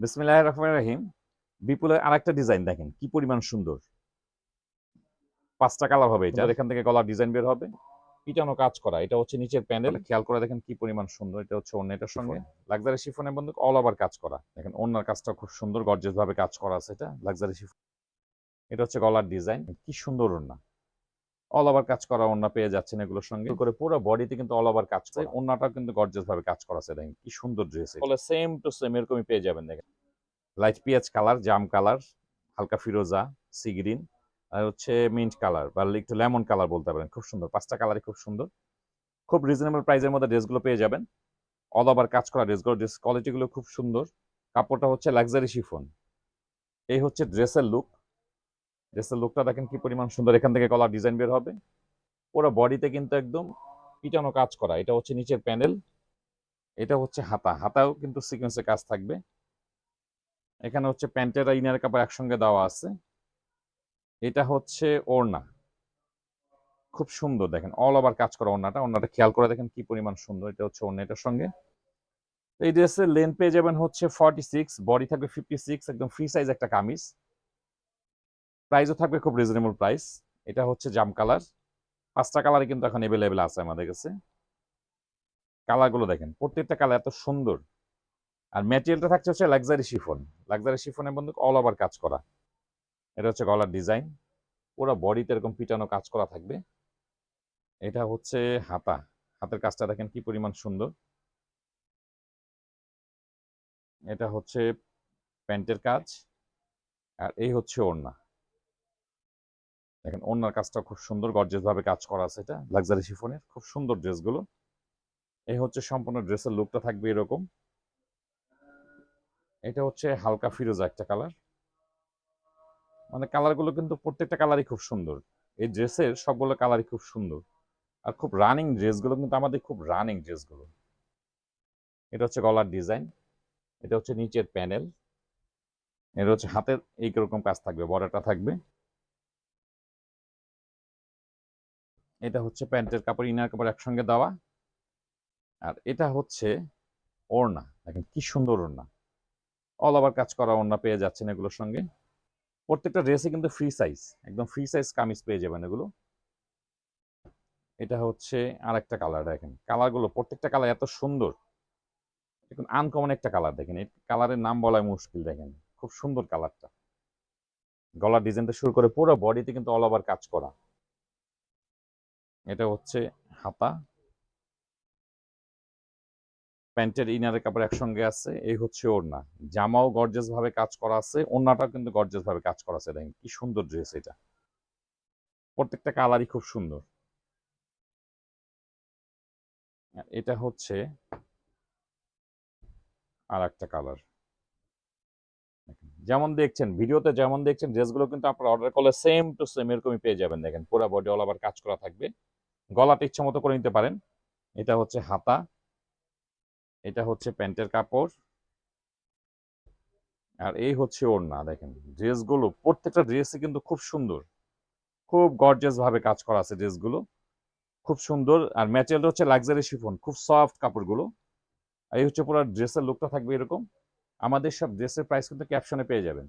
বিসমিল্লাহ রহমান রাহিম। বিপুলের আরেকটা ডিজাইন দেখেন কি পরিমাণ সুন্দর। পাঁচটা কালার হবে এটা এখান থেকে গলার ডিজাইন বের হবে। পিটানো কাজ করা এটা হচ্ছে নিচের প্যানেল খেয়াল করে দেখেন কি পরিমাণ সুন্দর এটা হচ্ছে অন্যটার সঙ্গে। লাক্সারি শিফনের বন্ধু অল ওভার কাজ করা। দেখেন অন্যার কাজটা খুব সুন্দর গর্জেস ভাবে কাজ করা আছে এটা লাক্সারি শিফন এটা হচ্ছে গলার ডিজাইন কি সুন্দর ওন্না অল ওভার কাজ করা ওন্না পেয়ে যাচ্ছেন এগুলোর সঙ্গে। করে পুরো বডিতে কিন্তু অল ওভার কাজ করে। ওন্নাটা কিন্তু গর্জেস ভাবে কাজ করা আছে দেখেন কি সুন্দর ড্রেস বলে সেম টু সেম এরকমই পেয়ে যাবেন দেখেন। লাইট পিঁয়াজ কালার জাম কালার হালকা ফিরোজা সি গ্রিন আর হচ্ছে মিন্ট কালার বা একটু লেমন কালার বলতে পারেন খুব সুন্দর। পাঁচটা কালারই খুব সুন্দর। খুব রিজনেবল প্রাইসের মধ্যে ড্রেসগুলো পেয়ে যাবেন। অল ওভার কাজ করা ড্রেসগুলো ড্রেস কোয়ালিটিগুলো খুব সুন্দর। কাপড়টা হচ্ছে লাক্সারি শিফন এই হচ্ছে ড্রেসের লুক ড্রেসের লুকটা দেখেন কি পরিমাণ সুন্দর, এখান থেকে কলার ডিজাইন বের হবে। পুরো বডিতে কিন্তু একদম পিটানো কাজ করা, এটা হচ্ছে নিচের প্যানেল এটা হচ্ছে হাতা, হাতাও কিন্তু সিকোয়েন্সের কাজ থাকবে। এখানে হচ্ছে প্যান্টের আর ইনার কাপড় একসঙ্গে দেওয়া আছে। এটা হচ্ছে ওড়না। খুব সুন্দর দেখেন অল ওভার কাজ করা ওড়নাটা। ওড়নাটা খেয়াল করে দেখেন কি পরিমাণ সুন্দর, এটা হচ্ছে ওড়না সঙ্গে। এই ড্রেসের লেন্থ পেয়ে যাবেন হচ্ছে ফর্টি সিক্স বডি থাকবে ফিফটি সিক্স একদম ফ্রি সাইজ একটা কামিজ। প্রাইসও থাকবে খুব রিজনেবল প্রাইস এটা হচ্ছে জাম কালার পাঁচটা কালারই কিন্তু এখন অ্যাভেলেবেল আছে আমাদের কাছে। কালারগুলো দেখেন, প্রত্যেকটা কালার এত সুন্দর। আর ম্যাটেরিয়ালটা থাকছে হচ্ছে লাক্সারি শিফন লাক্সারি শিফনের বন্ধু অল ওভার কাজ করা। এটা হচ্ছে গলার ডিজাইন পুরো বডিতে এরকম পিটানো কাজ করা থাকবে। এটা হচ্ছে হাতা। হাতের কাজটা দেখেন কি পরিমাণ সুন্দর। এটা হচ্ছে প্যান্টের কাজ। আর এই হচ্ছে ওড়না। দেখেন, ওড়নার কাজটা খুব সুন্দর গর্জেস ভাবে কাজ করা আছে এটা, লাক্সারি শিফনের, খুব সুন্দর ড্রেসগুলো। এই হচ্ছে সম্পূর্ণ ড্রেসের লুকটা থাকবে এরকম। এটা হচ্ছে হালকা ফিরোজা একটা কালার। মানে কালারগুলো কিন্তু প্রত্যেকটা কালারই খুব সুন্দর। এই ড্রেসের সবগুলো কালারই খুব সুন্দর। আর খুব রানিং ড্রেসগুলো কিন্তু আমাদের খুব রানিং ড্রেসগুলো। এটা হচ্ছে গলার ডিজাইন। এটা হচ্ছে নিচের প্যানেল। এটা হচ্ছে হাতের এইরকম কাজ থাকবে বড়টা থাকবে। এটা হচ্ছে প্যান্টের কাপড়, ইনার কাপড় একসঙ্গে দেওয়া। আর এটা হচ্ছে ওড়না। দেখেন কি সুন্দর ওড়না। অল ওভার কাজ করা ওড়না পেয়ে যাচ্ছেন এগুলোর সঙ্গে। প্রত্যেকটা ড্রেসে কিন্তু ফ্রি সাইজ একদম ফ্রি সাইজ কামিজ পেয়ে যাবেন এগুলো। এটা হচ্ছে আর একটা কালার দেখেন কালারগুলো প্রত্যেকটা কালার এত সুন্দর। দেখুন আনকমন একটা কালার দেখেন। এই কালারের নাম বলা মুশকিল, দেখেন। খুব সুন্দর কালারটা গলার ডিজাইনটা শুরু করে পুরো বডিতে কিন্তু অল ওভার কাজ করা। এটা হচ্ছে হাতা। প্যান্টের ইনারের কাপড় একসঙ্গে আছে, এই হচ্ছে ওড়না। জামাও গর্জেস ভাবে কাজ করা আছে, ওড়নাটাও কিন্তু গর্জেস ভাবে কাজ করা আছে, দেখেন কি সুন্দর ড্রেস এটা। প্রত্যেকটা কালারই খুব সুন্দর। এটা হচ্ছে আর একটা কালার যেমন দেখছেন, ভিডিওতে যেমন দেখছেন ড্রেসগুলো কিন্তু আপনারা অর্ডার করলে সেম টু সেম এরকমই পেয়ে যাবেন, দেখেন, পুরো বডি অল ওভার কাজ করা থাকবে। গলাটা ইচ্ছা মতো করে নিতে পারেন। এটা হচ্ছে হাতা। এটা হচ্ছে প্যান্টের কাপড়। আর এই হচ্ছে ওড়না, দেখেন। ড্রেসগুলো, প্রত্যেকটা ড্রেসই কিন্তু খুব সুন্দর। খুব গর্জিয়াস ভাবে কাজ করা আছে ড্রেসগুলো। খুব সুন্দর। আর ম্যাটেরিয়ালটা হচ্ছে লাক্সারি শিফন খুব সফট কাপড়গুলো। আর এই হচ্ছে পুরো ড্রেসের লুকটা থাকবে এরকম। আমাদের সব ড্রেসের প্রাইস কিন্তু ক্যাপশনে পেয়ে যাবেন।